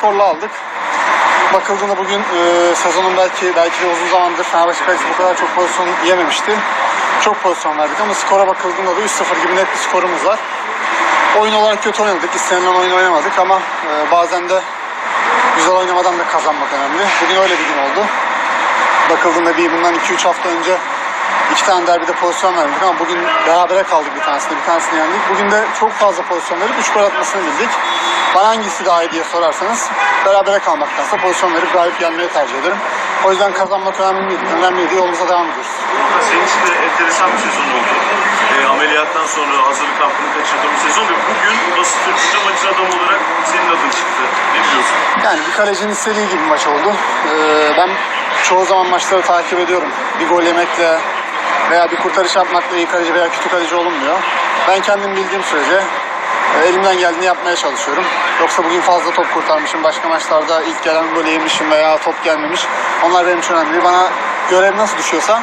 skorla aldık. Bakıldığında bugün e, sezonun belki belki de uzun zamandır Fenerbahçe bu kadar çok pozisyon yememişti. Çok pozisyon verdik ama skora bakıldığında da 3-0 gibi net bir skorumuz var. Oyun olarak kötü oynadık. İstenilen oyun oynamadık ama e, bazen de güzel oynamadan da kazanmak önemli. Bugün öyle bir gün oldu. Bakıldığında bir bundan 2-3 hafta önce iki tane derbide pozisyon verdik ama bugün berabere kaldık bir tanesinde, bir tanesini yendik. Bugün de çok fazla pozisyon verip 3 gol atmasını bildik. Bana hangisi daha iyi diye sorarsanız berabere kalmaktansa pozisyon verip galip gelmeyi tercih ederim. O yüzden kazanmak önemli, önemliydi. Yolumuza devam ediyoruz. Senin için de enteresan bir sezon oldu. E, ameliyattan sonra hazırlık kampını kaçırdığın bir sezon ve bugün basit Türkçe maçın adamı olarak senin adın çıktı. Ne diyorsun? Yani bir kalecinin istediği gibi bir maç oldu. Ee, ben çoğu zaman maçları takip ediyorum. Bir gol yemekle veya bir kurtarış yapmakla kaleci veya kötü kaleci olunmuyor. Ben kendim bildiğim sürece e, elimden geldiğini yapmaya çalışıyorum. Yoksa bugün fazla top kurtarmışım. Başka maçlarda ilk gelen golü yemişim veya top gelmemiş. Onlar benim için önemli. değil. Bana görev nasıl düşüyorsa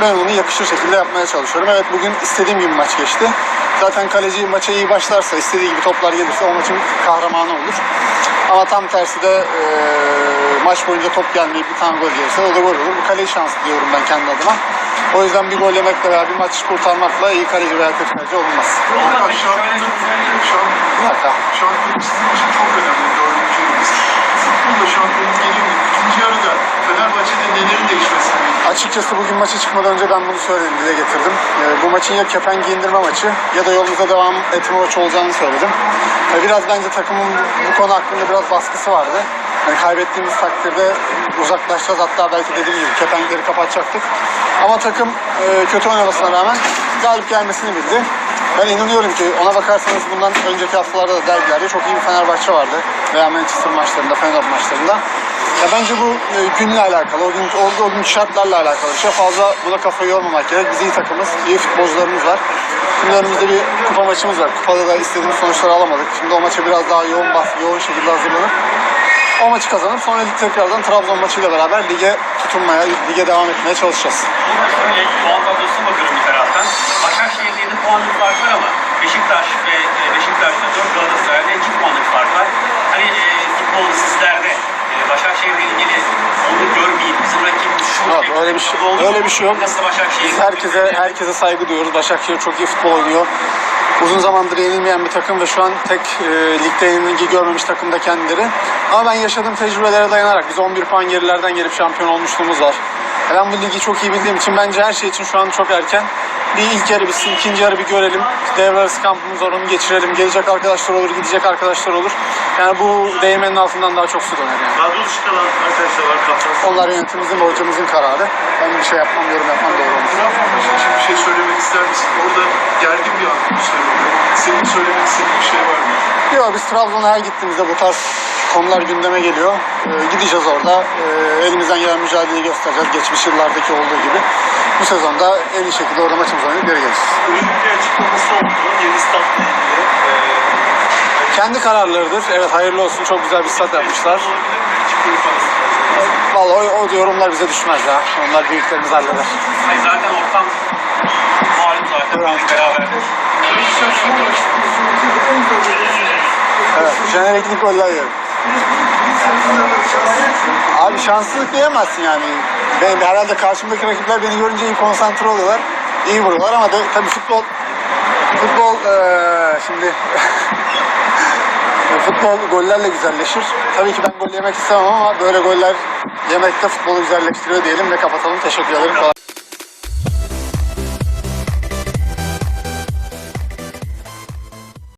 ben onu yakışır şekilde yapmaya çalışıyorum. Evet bugün istediğim gibi maç geçti. Zaten kaleci maça iyi başlarsa, istediği gibi toplar gelirse o maçın kahramanı olur. Ama tam tersi de e, maç boyunca top gelmeyip bir tane gol gelirse o da gol olur. Bu kaleyi şans diyorum ben kendi adıma. O yüzden bir gol yemekle veya bir maç kurtarmakla iyi kaleci veya kötü kaleci olunmaz. Hakan şampiyonluk, şamp, Bir dakika. şampiyonluk sizin için çok önemli dördüncü yılımız. Futbolda şampiyonluk geliyor mu? İkinci yarıda Fenerbahçe'de nelerin değişmesi? Açıkçası bugün maça çıkmadan önce ben bunu söyledim, dile getirdim. Ee, bu maçın ya kepenk indirme maçı ya da yolumuza devam etme maçı olacağını söyledim. Ee, biraz bence takımın bu konu hakkında biraz baskısı vardı. Yani kaybettiğimiz takdirde uzaklaşacağız hatta belki dediğim gibi kepenkleri kapatacaktık. Ama takım e, kötü oynamasına rağmen galip gelmesini bildi. Ben inanıyorum ki ona bakarsanız bundan önceki haftalarda da derbilerde çok iyi bir Fenerbahçe vardı. Veya Manchester maçlarında, Fener maçlarında. Ya bence bu e, günle alakalı, o gün o, o gün şartlarla alakalı şey. Fazla buna kafayı yormamak gerek. Biz iyi takımız, iyi futbolcularımız var. Şimdi önümüzde bir kupa maçımız var. Kupada da istediğimiz sonuçları alamadık. Şimdi o maça biraz daha yoğun bas, yoğun şekilde hazırlanıp o maçı kazanıp sonra lig tekrardan Trabzon maçıyla beraber lige tutunmaya, lige devam etmeye çalışacağız. Şöyle puan tablosuna bakıyorum bir taraftan. Başakşehir'de 7 puanlık fark var ama Beşiktaş ve Beşiktaş'ta 4 Galatasaray'da 2 puanlık fark var. Hani e, futbol sizlerde e, Başakşehir'le ilgili onu görmeyeyim. Bizim rakibimiz şu Yok, şekilde öyle bir şey- oldu. öyle bir şey yok. Herkese herkese saygı duyuyoruz. Başakşehir çok iyi futbol oynuyor. Uzun zamandır yenilmeyen bir takım ve şu an tek e, ligde yenilgi görmemiş takım da kendileri. Ama ben yaşadığım tecrübelere dayanarak biz 11 puan gerilerden gelip şampiyon olmuşluğumuz var. E, Ben bu ligi çok iyi bildiğim için bence her şey için şu an çok erken. Bir ilk yarı bitsin, ikinci yarı bir görelim. Devre arası kampımız var, onu geçirelim. Gelecek arkadaşlar olur, gidecek arkadaşlar olur. Yani bu değmenin altından daha çok su döner yani. Kadro dışı kalan arkadaşlar var kaptan. Onlar yönetimimizin ve hocamızın kararı. Ben bir şey yapmam, yorum yapmam doğru olmaz. Trabzon maçı için bir şey söylemek ister misin? Orada gergin bir atmosfer oluyor. Senin söylemek istediğin bir şey var mı? Yok biz Trabzon'a her gittiğimizde bu tarz konular gündeme geliyor. Ee, gideceğiz orada. Ee, elimizden gelen mücadeleyi göstereceğiz. Geçmiş yıllardaki olduğu gibi. Bu sezonda en iyi şekilde orada maçımızı oynayıp geri geleceğiz. Bir açıklaması oldu. Yeni statla ilgili. Ee, Kendi kararlarıdır. Evet hayırlı olsun. Çok güzel bir stat yapmışlar. Vallahi o, o yorumlar bize düşmez ya. Onlar büyüklerimiz halleder. Hayır, zaten ortam malum zaten Evet. beraber. Evet. Jeneriklik goller yiyor. Abi şanssızlık diyemezsin yani. Ben, herhalde karşımdaki rakipler beni görünce iyi konsantre oluyorlar. iyi vuruyorlar ama de, tabii futbol futbol eee, şimdi futbol gollerle güzelleşir. Tabii ki ben gol yemek istemem ama böyle goller yemek de futbolu güzelleştiriyor diyelim ve kapatalım. Teşekkür ederim. Kolay-